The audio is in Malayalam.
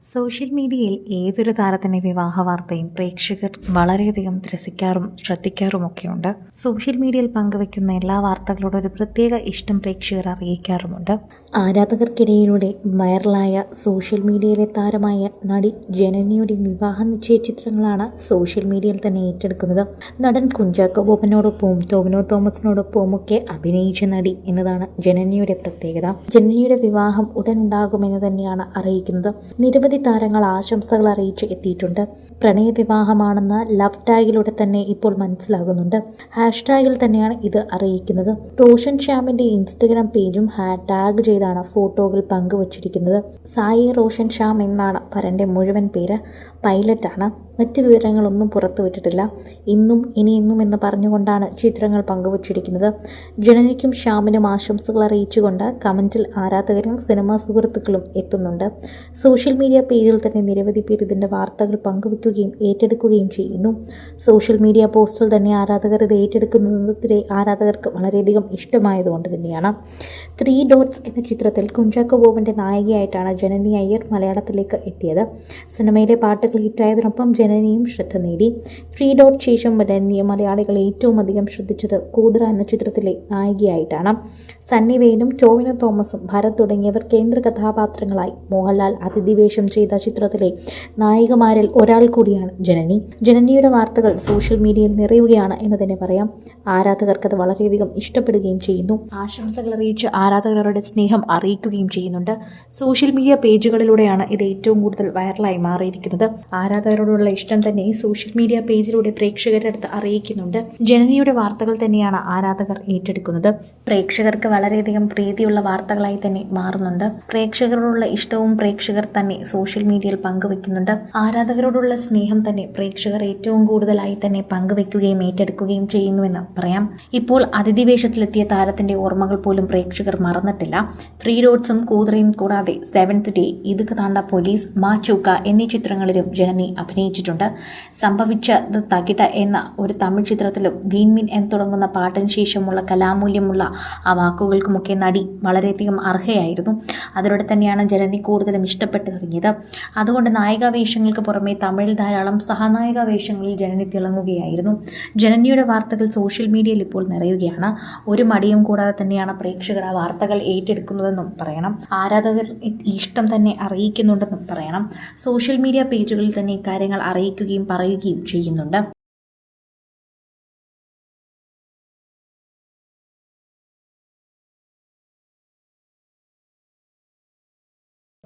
സോഷ്യൽ മീഡിയയിൽ ഏതൊരു താരത്തിന്റെ വിവാഹ വാർത്തയും പ്രേക്ഷകർ വളരെയധികം രസിക്കാറും ശ്രദ്ധിക്കാറുമൊക്കെയുണ്ട്. സോഷ്യൽ മീഡിയയിൽ പങ്കുവയ്ക്കുന്ന എല്ലാ വാർത്തകളോടും ഒരു പ്രത്യേക ഇഷ്ടം പ്രേക്ഷകർ അറിയിക്കാറുമുണ്ട്. ആരാധകർക്കിടയിലൂടെ വൈറലായ സോഷ്യൽ മീഡിയയിലെ താരമായ നടി ജനനിയുടെ വിവാഹ നിശ്ചയ ചിത്രങ്ങളാണ് സോഷ്യൽ മീഡിയയിൽ തന്നെ ഏറ്റെടുക്കുന്നത്. നടൻ കുഞ്ചാക്കോ ബോബനോടൊപ്പവും ടോവിനോ തോമസിനോടൊപ്പവും ഒക്കെ അഭിനയിച്ച നടി എന്നതാണ് ജനനിയുടെ പ്രത്യേകത. ജനനിയുടെ വിവാഹം ഉടൻ ഉണ്ടാകുമെന്ന് തന്നെയാണ് അറിയിക്കുന്നത്. നിരവധി താരങ്ങൾ ആശംസകൾ അറിയിച്ച് എത്തിയിട്ടുണ്ട്. പ്രണയവിവാഹമാണെന്ന് ലവ് ടാഗിലൂടെ തന്നെ ഇപ്പോൾ മനസ്സിലാകുന്നുണ്ട്. ഹാഷ്ടാഗിൽ തന്നെയാണ് ഇത് അറിയിക്കുന്നത്. റോഷൻ ശ്യാമിന്റെ ഇൻസ്റ്റഗ്രാം പേജും ഹാ ടാഗ് ചെയ്താണ് ഫോട്ടോകൾ പങ്കുവച്ചിരിക്കുന്നത്. സായി റോഷൻ ശ്യാം എന്നാണ് പരന്റെ മുഴുവൻ പേര്. പൈലറ്റാണ്. മറ്റ് വിവരങ്ങളൊന്നും പുറത്തുവിട്ടിട്ടില്ല. ഇന്നും ഇനി എന്നും എന്ന് പറഞ്ഞുകൊണ്ടാണ് ചിത്രങ്ങൾ പങ്കുവച്ചിരിക്കുന്നത്. ജനനിക്കും ശ്യാമിനും ആശംസകൾ അറിയിച്ചുകൊണ്ട് കമന്റിൽ ആരാധകരും സിനിമാ സുഹൃത്തുക്കളും എത്തുന്നുണ്ട്. സോഷ്യൽ മീഡിയ പേജിൽ തന്നെ നിരവധി പേർ ഇതിന്റെ വാർത്തകൾ പങ്കുവയ്ക്കുകയും ഏറ്റെടുക്കുകയും ചെയ്യുന്നു. സോഷ്യൽ മീഡിയ പോസ്റ്റിൽ തന്നെ ആരാധകർ ഇത് ഏറ്റെടുക്കുന്നതിനെ ആരാധകർക്ക് വളരെയധികം ഇഷ്ടമായതുകൊണ്ട് തന്നെയാണ്. ത്രീ ഡോട്ട്സ് എന്ന ചിത്രത്തിൽ കുഞ്ചാക്കോ ബോബന്റെ നായികയായിട്ടാണ് ജനനി അയ്യർ മലയാളത്തിലേക്ക് എത്തിയത്. സിനിമയിലെ പാട്ടുകൾ ഹിറ്റായതിനൊപ്പം ജനനിയും ശ്രദ്ധ നേടി. ത്രീ ഡോട്ട് ശേഷം ജനനിയെ മലയാളികൾ ഏറ്റവും അധികം ശ്രദ്ധിച്ചത് കൂതറ എന്ന ചിത്രത്തിലെ നായികയായിട്ടാണ്. സണ്ണി വെയിനും ടോവിനോ തോമസും ഭരത് തുടങ്ങിയവർ കേന്ദ്ര കഥാപാത്രങ്ങളായി മോഹൻലാൽ അതിഥിവേഷം ചെയ്ത ചിത്രത്തിലെ നായികമാരിൽ ഒരാൾ കൂടിയാണ് ജനനി. ജനനിയുടെ വാർത്തകൾ സോഷ്യൽ മീഡിയയിൽ നിറയുകയാണ് എന്ന് തന്നെ പറയാം. ആരാധകർക്ക് അത് വളരെയധികം ഇഷ്ടപ്പെടുകയും ചെയ്യുന്നു. ആശംസകൾ അറിയിച്ച് ആരാധകരുടെ സ്നേഹം അറിയിക്കുകയും ചെയ്യുന്നുണ്ട്. സോഷ്യൽ മീഡിയ പേജുകളിലൂടെയാണ് ഇത് ഏറ്റവും കൂടുതൽ വൈറലായി മാറിയിരിക്കുന്നത്. ആരാധകരോടുള്ള ഇഷ്ടം തന്നെ സോഷ്യൽ മീഡിയ പേജിലൂടെ പ്രേക്ഷകരുടെ അടുത്ത് അറിയിക്കുന്നുണ്ട്. ജനനിയുടെ വാർത്തകൾ തന്നെയാണ് ആരാധകർ ഏറ്റെടുക്കുന്നത്. പ്രേക്ഷകർക്ക് വളരെയധികം പ്രീതിയുള്ള വാർത്തകളായി തന്നെ മാറുന്നുണ്ട്. പ്രേക്ഷകരോടുള്ള ഇഷ്ടവും പ്രേക്ഷകർ തന്നെ സോഷ്യൽ മീഡിയയിൽ പങ്കുവെക്കുന്നുണ്ട് ആരാധകരോടുള്ള സ്നേഹം തന്നെ പ്രേക്ഷകർ ഏറ്റവും കൂടുതലായി തന്നെ പങ്കുവെക്കുകയും ഏറ്റെടുക്കുകയും ചെയ്യുന്നുവെന്ന് പറയാം. ഇപ്പോൾ അതിഥിവേഷത്തിലെത്തിയ താരത്തിന്റെ ഓർമ്മകൾ പോലും പ്രേക്ഷകർ മറന്നിട്ടില്ല. ത്രീ ഡോട്ട്സും കൂതറയും കൂടാതെ സെവൻത് ഡേ ഇത് താണ്ട പോലീസ് മാച്ചൂക്ക ചൂക്ക എന്നീ ചിത്രങ്ങളിലും ജനനി അഭിനയിച്ചിട്ടുണ്ട്. സംഭവിച്ചത് തകിട എന്ന ഒരു തമിഴ് ചിത്രത്തിലും വീൻമിൻ എന്ന് തുടങ്ങുന്ന പാട്ടിന് ശേഷമുള്ള കലാമൂല്യമുള്ള ആ വാക്കുകൾക്കുമൊക്കെ നടി വളരെയധികം അർഹയായിരുന്നു. അതിലൂടെ തന്നെയാണ് ജനനി കൂടുതലും ഇഷ്ടപ്പെട്ടു തുടങ്ങിയത്. അതുകൊണ്ട് നായികാവേഷങ്ങൾക്ക് പുറമെ തമിഴിൽ ധാരാളം സഹനായിക വേഷങ്ങളിൽ ജനനി തിളങ്ങുകയായിരുന്നു. ജനനിയുടെ വാർത്തകൾ സോഷ്യൽ മീഡിയയിൽ ഇപ്പോൾ നിറയുകയാണ്. ഒരു മടിയും കൂടാതെ തന്നെയാണ് പ്രേക്ഷകർ ആ വാർത്തകൾ ഏറ്റെടുക്കുന്നതെന്നും പറയണം. ആരാധകർ ഇഷ്ടം തന്നെ അറിയിക്കുന്നുണ്ടെന്നും പറയണം. സോഷ്യൽ മീഡിയ പേജുകളിൽ തന്നെ ഇക്കാര്യങ്ങൾ അറിയിക്കുകയും പറയുകയും ചെയ്യുന്നുണ്ട്.